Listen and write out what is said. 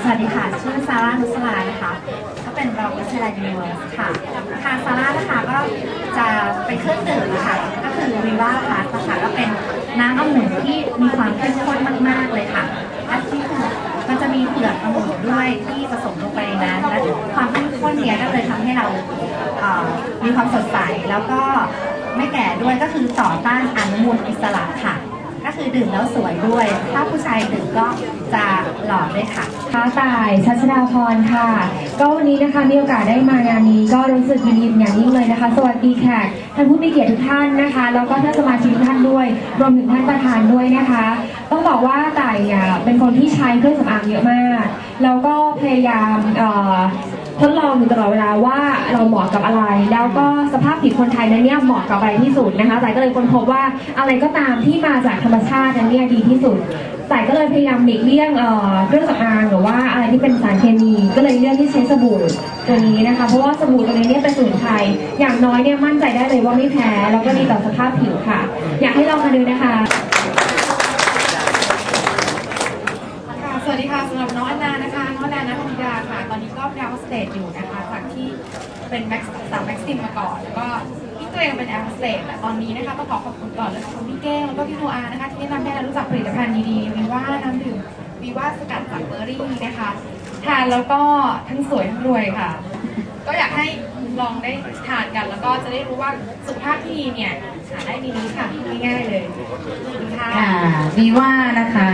สวัสดีค่ะ ชื่อซาร่านุสลานะคะ ก็เป็นรองวิทยาลัยยูนิเวอร์สค่ะ ทางซาร่านะคะก็จะเป็นเครื่องดื่มนะคะก็คือวีว่าพาสนะคะก็เป็นน้ำองุ่นที่มีความเข้มข้นมาก ๆ เลยค่ะและที่มันจะมีเปลือกองุ่นด้วยที่ผสมลงไปในนั้นและความเข้มข้นเนี้ยก็เลยทำให้เรามีความสดใสแล้วก็ไม่แก่ด้วยก็คือต่อต้านอนุมูลอิสระค่ะ คือดื่มแล้วสวยด้วย ถ้าผู้ชายดื่มก็จะหล่อด้วยค่ะค้าตายชัชดาพรค่ะ ก็วันนี้นะคะมีโอกาสได้มางานนี้ ก็รู้สึกยินดีอย่างยิ่งเลยนะคะ สวัสดีแขกท่านผู้มีเกียรติทุกท่านนะคะ แล้วก็ท่านสมาชิกทุกท่านด้วย รวมถึงท่านประธานด้วยนะคะ ต้องบอกว่าตายเนี่ยเป็นคนที่ใช้เครื่องสำอางเยอะมาก แล้วก็พยายามเอ่อ ทดลองอยู่ตลอดเวลาว่าเราเหมาะกับอะไร แล้วก็สภาพผิวคนไทยนั้นเนี่ยเหมาะกับอะไรที่สุดนะคะต่ายก็เลยค้นพบว่าอะไรก็ตามที่มาจากธรรมชาตินั้นเนี่ยดีที่สุดสายก็เลยพยายามหลีกเลี่ยงเอ่อเครื่องสำอางหรือว่าอะไรที่เป็นสารเคมีก็เลยเลือกที่ใช้สบู่ตัวนี้นะคะ เพราะว่าสบู่ตัวนี้เนี่ยเป็นสมุนไพรอย่างน้อยเนี่ยมั่นใจได้เลยว่าไม่แพ้แล้วก็ดีต่อสภาพผิวค่ะ อยากให้ลองมาดูนะคะ วัสดีค่ะสำหรับน้องอนนานะคะน้องอนนานัทธิดาค่ะ ตอนนี้ก็แอลสเตจอยู่นะคะจากที่เป็นแม็กซ์สามแม็กซิมมาก่อน แล้วก็ที่ตัวเองเป็นแอลสเตจแต่ตอนนี้นะคะต้องขอขอบคุณก่อนเลยขอบคุณพี่เก้งแล้วก็พี่โนอานะคะที่แนะนำให้เรารู้จักผลิตภัณฑ์ดีๆวีว่าน้ำดื่มวีว่าสกัดจากเบอร์รี่นะคะทานแล้วก็ทั้งสวยทั้งรวยค่ะ ก็อยากให้ลองได้ทานกันแล้วก็จะได้รู้ว่าสุขภาพที่ดีเนี่ยหาได้ในนี้ค่ะง่ายๆเลยขอบคุณค่ะ วีว่านะคะ